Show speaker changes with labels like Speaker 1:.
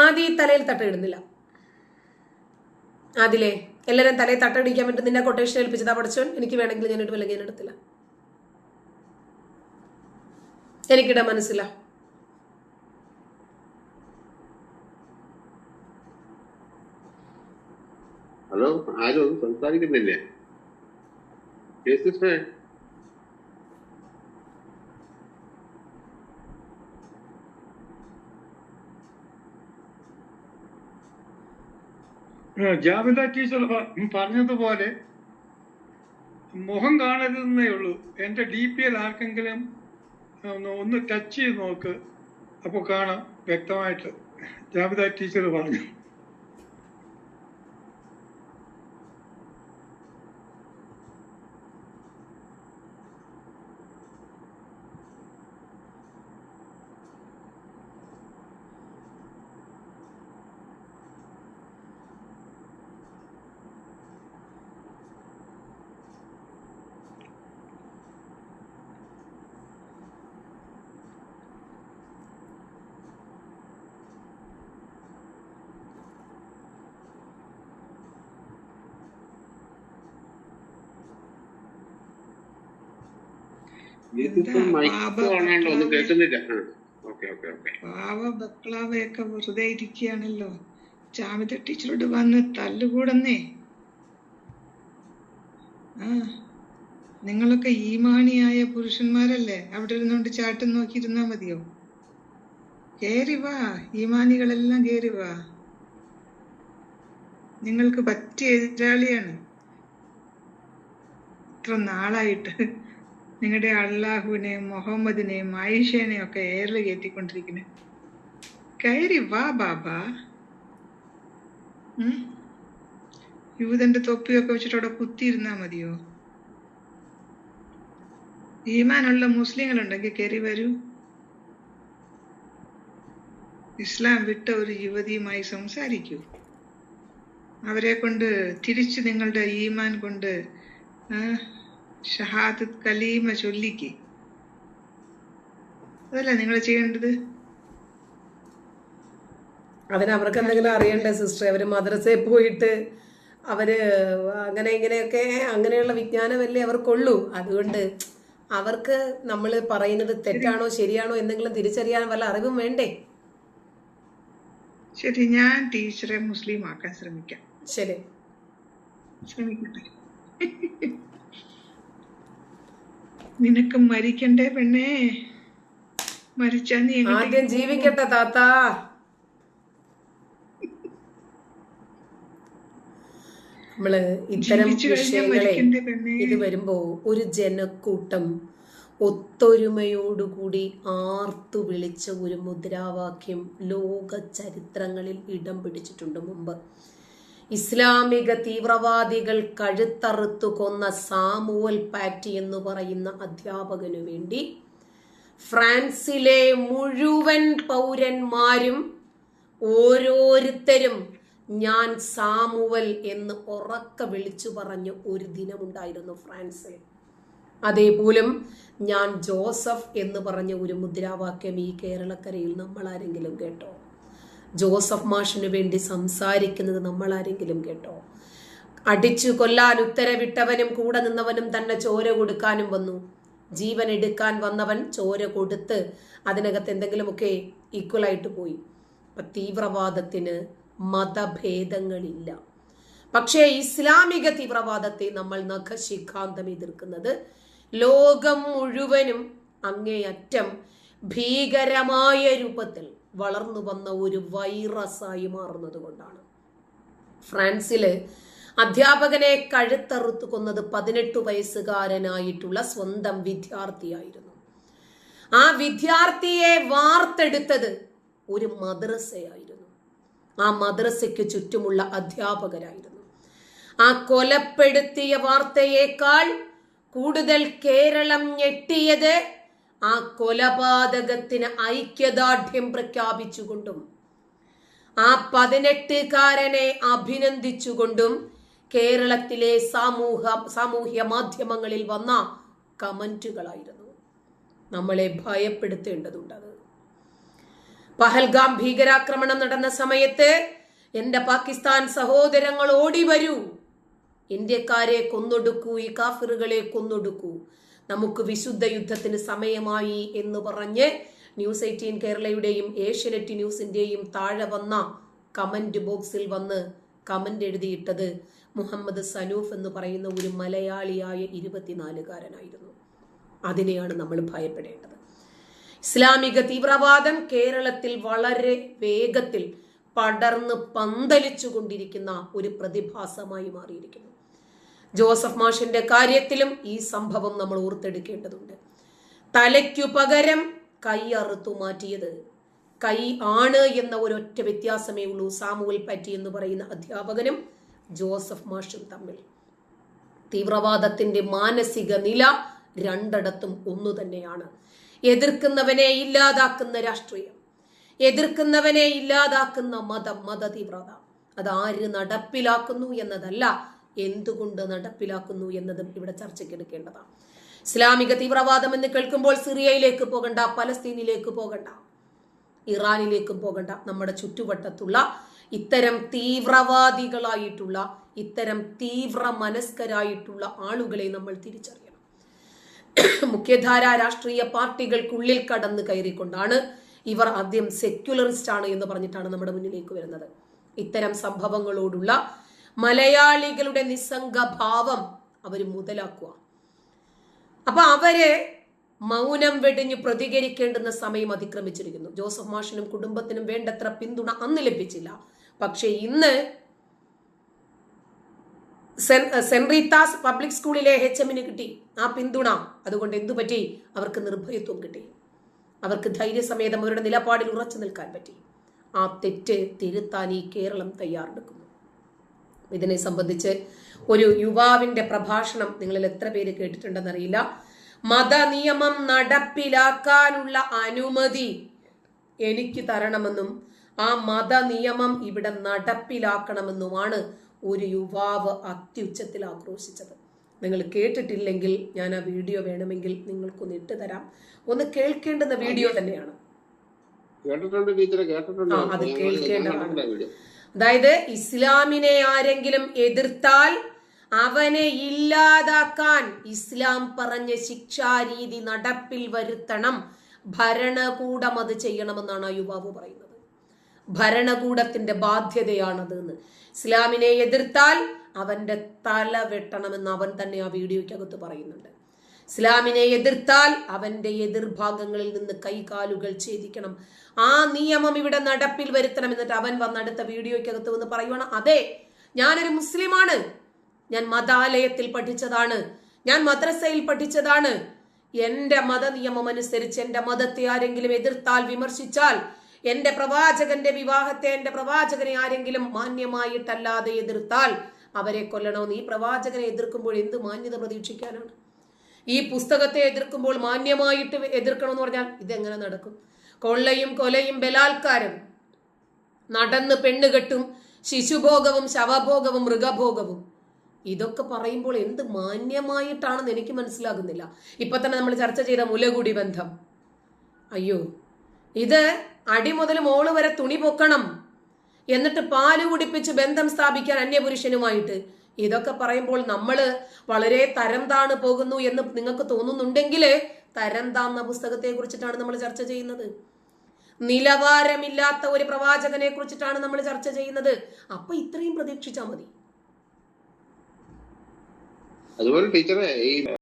Speaker 1: ആദ്യം ഈ തലയിൽ തട്ടിടുന്നില്ല അതിലേ എല്ലാവരും തലയിൽ തട്ടടിക്കാൻ വേണ്ടി നിന്നെ കൊട്ടേഷൻ ഏൽപ്പിച്ചതാ പഠിച്ചോൻ എനിക്ക് വേണമെങ്കിൽ ഞാൻ ഇടും അല്ലെങ്കിൽ ഞാൻ എടുത്തില്ല. എനിക്കിടാൻ മനസ്സില്ല.
Speaker 2: ഹലോ ആരും സംസാരിക്കുന്നില്ലേ? സിസ്റ്ററെ
Speaker 3: ടീച്ചർ പറഞ്ഞതുപോലെ മുഖം കാണരുതെന്നേ ഉള്ളൂ. എന്റെ ഡി പി എൽ ആർക്കെങ്കിലും ഒന്ന് ടച്ച് ചെയ്ത് നോക്ക്. അപ്പോൾ കാണാം വ്യക്തമായിട്ട്. ജാബിത ടീച്ചർ പറഞ്ഞു.
Speaker 4: പാവ ബക്ലാവയൊക്കെ വെറുതെ ഇരിക്കുകയാണല്ലോ. ജാമിത ടീച്ചറോട് വന്ന് തല്ലുകൂടന്നേ. ആ നിങ്ങളൊക്കെ ഈമാണിയായ പുരുഷന്മാരല്ലേ? അവിടെ ഇരുന്നോണ്ട് ചാട്ടം നോക്കിയിരുന്നാ മതിയോ? കേറി വാ ഈമാനികളെല്ലാം കേറി വാ. നിങ്ങൾക്ക് പറ്റിയ എതിരാളിയാണ്. ഇത്ര നാളായിട്ട് നിങ്ങളുടെ അള്ളാഹുവിനെയും മുഹമ്മദിനെയും ആയിഷേനെയും ഒക്കെ ഏറിൽ കയറ്റിക്കൊണ്ടിരിക്കുന്നു കയറി വാ ബാബ? യൂതന്റെ തൊപ്പിയൊക്കെ വെച്ചിട്ട് അവിടെ കുത്തിയിരുന്നാ മതിയോ? ഈമാനുള്ള മുസ്ലിങ്ങളുണ്ടെങ്കിൽ കയറി വരൂ. ഇസ്ലാം വിട്ട ഒരു യുവതിയുമായി സംസാരിക്കൂ. അവരെ കൊണ്ട് തിരിച്ച് നിങ്ങളുടെ ഈമാൻ കൊണ്ട് ഷഹാദത്ത് കലീമ ചൊല്ലിക്ക്. അതല്ല നിങ്ങൾ ചെയ്യേണ്ടത്?
Speaker 1: അവന് അവർക്ക് എന്തെങ്കിലും അറിയണ്ടേ സിസ്റ്റർ അവർ മദ്രസയിൽ പോയിട്ട് അവർ അങ്ങനെ ഇങ്ങനെയൊക്കെ അങ്ങനെയുള്ള വിജ്ഞാനമല്ലേ അവർക്കുള്ളൂ. അതുകൊണ്ട് അവർക്ക് നമ്മൾ പറയുന്നത് തെറ്റാണോ ശരിയാണോ എന്തെങ്കിലും തിരിച്ചറിയാൻ വല്ല അറിവും വേണ്ടേ?
Speaker 4: ശരി ഞാൻ ടീച്ചറെ മുസ്ലിം ആക്കാൻ ശ്രമിക്കാം.
Speaker 1: ശരി.
Speaker 4: ശ്രമിക്കട്ടെ? നിനക്ക് മരിക്കണ്ടേ പെണ്ണേ? മരിച്ചാ നീ
Speaker 1: ആദ്യം ജീവിക്കട്ടെ താത്ത. നമ്മൾ ഇത്തരം വിഷയങ്ങളെ ഇത് വരുമ്പോ ഒരു ജനക്കൂട്ടം ഒത്തൊരുമയോടുകൂടി ആർത്തു വിളിച്ച ഒരു മുദ്രാവാക്യം ലോക ചരിത്രങ്ങളിൽ ഇടം പിടിച്ചിട്ടുണ്ട് മുമ്പ്. ഇസ്ലാമിക തീവ്രവാദികൾ കഴുത്തറുത്തു കൊന്ന സാമുവൽ പാറ്റി എന്ന് പറയുന്ന അധ്യാപകനു വേണ്ടി ഫ്രാൻസിലെ മുഴുവൻ പൗരന്മാരും ഓരോരുത്തരും ഞാൻ സാമുവൽ എന്ന് ഉറക്ക വിളിച്ചു പറഞ്ഞ ഒരു ദിനമുണ്ടായിരുന്നു ഫ്രാൻസിൽ. അതേപോലും ഞാൻ ജോസഫ് എന്ന് പറഞ്ഞ ഒരു മുദ്രാവാക്യം ഈ കേരളക്കരയിൽ നമ്മൾ ആരെങ്കിലും കേട്ടോ? ജോസഫ് മാഷിന് വേണ്ടി സംസാരിക്കുന്നത് നമ്മൾ ആരെങ്കിലും കേട്ടോ? അടിച്ചു കൊല്ലാൻ ഉത്തരവിട്ടവനും കൂടെ നിന്നവനും തന്നെ ചോര കൊടുക്കാനും വന്നു. ജീവൻ എടുക്കാൻ വന്നവൻ ചോര കൊടുത്ത് അതിനകത്ത് എന്തെങ്കിലുമൊക്കെ ഈക്വലായിട്ട് പോയി. അപ്പൊ തീവ്രവാദത്തിന് മതഭേദങ്ങളില്ല. പക്ഷേ ഇസ്ലാമിക തീവ്രവാദത്തെ നമ്മൾ നഖശിഖാന്തം എതിർക്കുന്നത് ലോകം മുഴുവനും അങ്ങേയറ്റം ഭീകരമായ രൂപത്തിൽ വളർന്നു വന്ന ഒരു വൈറസായി മാറുന്നത് കൊണ്ടാണ്. ഫ്രാൻസിൽ അധ്യാപകനെ കഴുത്തറുത്തു കൊന്നത് പതിനെട്ട് വയസ്സുകാരനായിട്ടുള്ള സ്വന്തം വിദ്യാർത്ഥിയായിരുന്നു. ആ വിദ്യാർത്ഥിയെ വാർത്തെടുത്തത് ഒരു മദ്രസയായിരുന്നു. ആ മദ്രസയ്ക്ക് ചുറ്റുമുള്ള അധ്യാപകരായിരുന്നു. ആ കൊലപ്പെടുത്തിയ വാർത്തയേക്കാൾ കൂടുതൽ കേരളം ഞെട്ടിയത് ആ കൊലപാതകത്തിന് ഐക്യദാർഢ്യം പ്രഖ്യാപിച്ചുകൊണ്ടും ആ പതിനെട്ടുകാരനെ അഭിനന്ദിച്ചുകൊണ്ടും കേരളത്തിലെ സാമൂഹ സാമൂഹ്യ മാധ്യമങ്ങളിൽ വന്ന കമന്റുകളായിരുന്നു. നമ്മളെ ഭയപ്പെടുത്തേണ്ടതുണ്ട് അത്. പഹൽഗാം ഭീകരാക്രമണം നടന്ന സമയത്ത് എന്റെ പാകിസ്ഥാൻ സഹോദരങ്ങൾ ഓടി വരൂ ഇന്ത്യക്കാരെ കൊന്നൊടുക്കൂ ഈ കാഫിറുകളെ കൊന്നൊടുക്കൂ. നമുക്ക് വിശുദ്ധ യുദ്ധത്തിന് സമയമായി എന്ന് പറഞ്ഞ് ന്യൂസ് എയ്റ്റീൻ കേരളയുടെയും ഏഷ്യനെറ്റ് ന്യൂസിന്റെയും താഴെ വന്ന കമന്റ് ബോക്സിൽ വന്ന് കമന്റ് എഴുതിയിട്ടത് മുഹമ്മദ് സനൂഫ് എന്ന് പറയുന്ന ഒരു മലയാളിയായ ഇരുപത്തിനാലുകാരനായിരുന്നു. അതിനെയാണ് നമ്മൾ ഭയപ്പെടേണ്ടത്. ഇസ്ലാമിക തീവ്രവാദം കേരളത്തിൽ വളരെ വേഗത്തിൽ പടർന്ന് പന്തലിച്ചു കൊണ്ടിരിക്കുന്ന ഒരു പ്രതിഭാസമായി മാറിയിരിക്കുന്നു. ജോസഫ് മാഷിന്റെ കാര്യത്തിലും ഈ സംഭവം നമ്മൾ ഓർത്തെടുക്കേണ്ടതുണ്ട്. തലയ്ക്കു പകരം കൈ അറുത്തു മാറ്റിയത് കൈ ആണ് എന്ന ഒരൊറ്റ വ്യത്യാസമേ ഉള്ളൂ സാമുവൽ പറ്റി എന്ന് പറയുന്ന അധ്യാപകനും ജോസഫ് മാഷും തമ്മിൽ. തീവ്രവാദത്തിന്റെ മാനസിക നില രണ്ടിടത്തും ഒന്നു തന്നെയാണ്. എതിർക്കുന്നവനെ ഇല്ലാതാക്കുന്ന രാഷ്ട്രീയം എതിർക്കുന്നവനെ ഇല്ലാതാക്കുന്ന മതം മത തീവ്രത അത് ആര് നടപ്പിലാക്കുന്നു എന്നതല്ല എന്തുകൊണ്ട് നടപ്പിലാക്കുന്നു എന്നതും ഇവിടെ ചർച്ചയ്ക്കെടുക്കേണ്ടതാണ് ഇസ്ലാമിക തീവ്രവാദം എന്ന് കേൾക്കുമ്പോൾ സിറിയയിലേക്ക് പോകണ്ട പലസ്തീനിലേക്ക് പോകണ്ട ഇറാനിലേക്കും പോകണ്ട നമ്മുടെ ചുറ്റുവട്ടത്തുള്ള ഇത്തരം തീവ്രവാദികളായിട്ടുള്ള ഇത്തരം തീവ്ര മനസ്കരായിട്ടുള്ള ആളുകളെ നമ്മൾ തിരിച്ചറിയണം. മുഖ്യധാര രാഷ്ട്രീയ പാർട്ടികൾക്കുള്ളിൽ കടന്നു കയറിക്കൊണ്ടാണ് ഇവർ ആദ്യം സെക്യുലറിസ്റ്റ് ആണ് എന്ന് പറഞ്ഞിട്ടാണ് നമ്മുടെ മുന്നിലേക്ക് വരുന്നത്. ഇത്തരം സംഭവങ്ങളോടുള്ള മലയാളികളുടെ നിസ്സംഗ ഭാവം അവർ മുതലാക്കുക. അപ്പൊ അവർ മൗനം വെടിഞ്ഞ് പ്രതികരിക്കേണ്ടുന്ന സമയം അതിക്രമിച്ചിരിക്കുന്നു. ജോസഫ് മാഷിനും കുടുംബത്തിനും വേണ്ടത്ര പിന്തുണ അന്ന് ലഭിച്ചില്ല. പക്ഷെ ഇന്ന് സെന്റ് പബ്ലിക് സ്കൂളിലെ എച്ച് എമ്മിന് കിട്ടി ആ പിന്തുണ. അതുകൊണ്ട് എന്തു പറ്റി? അവർക്ക് നിർഭയത്വം കിട്ടി. അവർക്ക് ധൈര്യസമേതം അവരുടെ നിലപാടിൽ ഉറച്ചു നിൽക്കാൻ പറ്റി. ആ തെറ്റ് തിരുത്താൻ ഈ കേരളം തയ്യാറെടുക്കുന്നു. ഇതിനെ സംബന്ധിച്ച് ഒരു യുവാവിന്റെ പ്രഭാഷണം നിങ്ങളിൽ എത്ര പേര് കേട്ടിട്ടുണ്ടെന്നറിയില്ല. മതനിയമം നടപ്പിലാക്കാനുള്ള അനുമതി എനിക്ക് തരണമെന്നും ആ മതനിയമം ഇവിടെ നടപ്പിലാക്കണമെന്നുമാണ് ഒരു യുവാവ് അത്യുച്ചത്തിൽ ആക്രോശിച്ചത്. നിങ്ങൾ കേട്ടിട്ടില്ലെങ്കിൽ ഞാൻ ആ വീഡിയോ വേണമെങ്കിൽ നിങ്ങൾക്കൊന്ന് ഇട്ട് തരാം. ഒന്ന് കേൾക്കേണ്ടുന്ന വീഡിയോ തന്നെയാണ്.
Speaker 2: കേട്ടിട്ടുണ്ട് ടീച്ചറെ കേട്ടിട്ടുണ്ട്.
Speaker 1: അത് കേൾക്കേണ്ടതാണ്. അതായത് ഇസ്ലാമിനെ ആരെങ്കിലും എതിർത്താൽ അവനെ ഇല്ലാതാക്കാൻ ഇസ്ലാം പറഞ്ഞ ശിക്ഷാരീതി നടപ്പിൽ വരുത്തണം. ഭരണകൂടം അത് ചെയ്യണമെന്നാണ് ആ യുവാവ് പറയുന്നത്. ഭരണകൂടത്തിന്റെ ബാധ്യതയാണത് എന്ന് ഇസ്ലാമിനെ എതിർത്താൽ അവന്റെ തല വെട്ടണമെന്ന് അവൻ തന്നെ ആ വീഡിയോയ്ക്കകത്ത് പറയുന്നുണ്ട്. ഇസ്ലാമിനെ എതിർത്താൽ അവന്റെ എതിർഭാഗങ്ങളിൽ നിന്ന് കൈകാലുകൾ ഛേദിക്കണം. ആ നിയമം ഇവിടെ നടപ്പിൽ വരുത്തണം എന്നിട്ട് അവൻ വന്നടുത്ത വീഡിയോയ്ക്കകത്ത് വന്ന് പറയുവാണ് അതെ ഞാനൊരു മുസ്ലിമാണ്. ഞാൻ മതാലയത്തിൽ പഠിച്ചതാണ്. ഞാൻ മദ്രസയിൽ പഠിച്ചതാണ്. എന്റെ മതനിയമം അനുസരിച്ച് എന്റെ മതത്തെ ആരെങ്കിലും എതിർത്താൽ വിമർശിച്ചാൽ എന്റെ പ്രവാചകന്റെ വിവാഹത്തെ എന്റെ പ്രവാചകനെ ആരെങ്കിലും മാന്യമായിട്ടല്ലാതെ എതിർത്താൽ അവരെ കൊല്ലണമെന്ന് ഈ പ്രവാചകനെ എതിർക്കുമ്പോൾ എന്ത് മാന്യത പ്രതീക്ഷിക്കാനാണ്? ഈ പുസ്തകത്തെ എതിർക്കുമ്പോൾ മാന്യമായിട്ട് എതിർക്കണം എന്ന് പറഞ്ഞാൽ ഇതെങ്ങനെ നടക്കും? കൊള്ളയും കൊലയും ബലാത്കാരം. നടന്ന് പെണ്ണുകെട്ടും ശിശുഭോഗവും ശവഭോഗവും മൃഗഭോഗവും. ഇതൊക്കെ പറയുമ്പോൾ എന്ത് മാന്യമായിട്ടാണെന്ന് എനിക്ക് മനസ്സിലാകുന്നില്ല. ഇപ്പൊ തന്നെ നമ്മൾ ചർച്ച ചെയ്ത മുലകുടി ബന്ധം. അയ്യോ ഇത് അടി മുതൽ മോൾ വരെ തുണി പൊക്കണം. എന്നിട്ട് പാൽ കുടിപ്പിച്ച് ബന്ധം സ്ഥാപിക്കാൻ അന്യപുരുഷനുമായിട്ട് ഇതൊക്കെ പറയുമ്പോൾ നമ്മൾ വളരെ തരം താണ് പോകുന്നു എന്ന് നിങ്ങൾക്ക് തോന്നുന്നുണ്ടെങ്കിൽ തരം താന്ന പുസ്തകത്തെ കുറിച്ചിട്ടാണ് നമ്മൾ ചർച്ച ചെയ്യുന്നത്. നിലവാരമില്ലാത്ത ഒരു പ്രവാചകനെ കുറിച്ചിട്ടാണ് നമ്മൾ ചർച്ച ചെയ്യുന്നത്. അപ്പൊ ഇത്രയും പ്രതീക്ഷിച്ചാൽ മതി.
Speaker 2: അതുപോലെ ടീച്ചറെ ഈ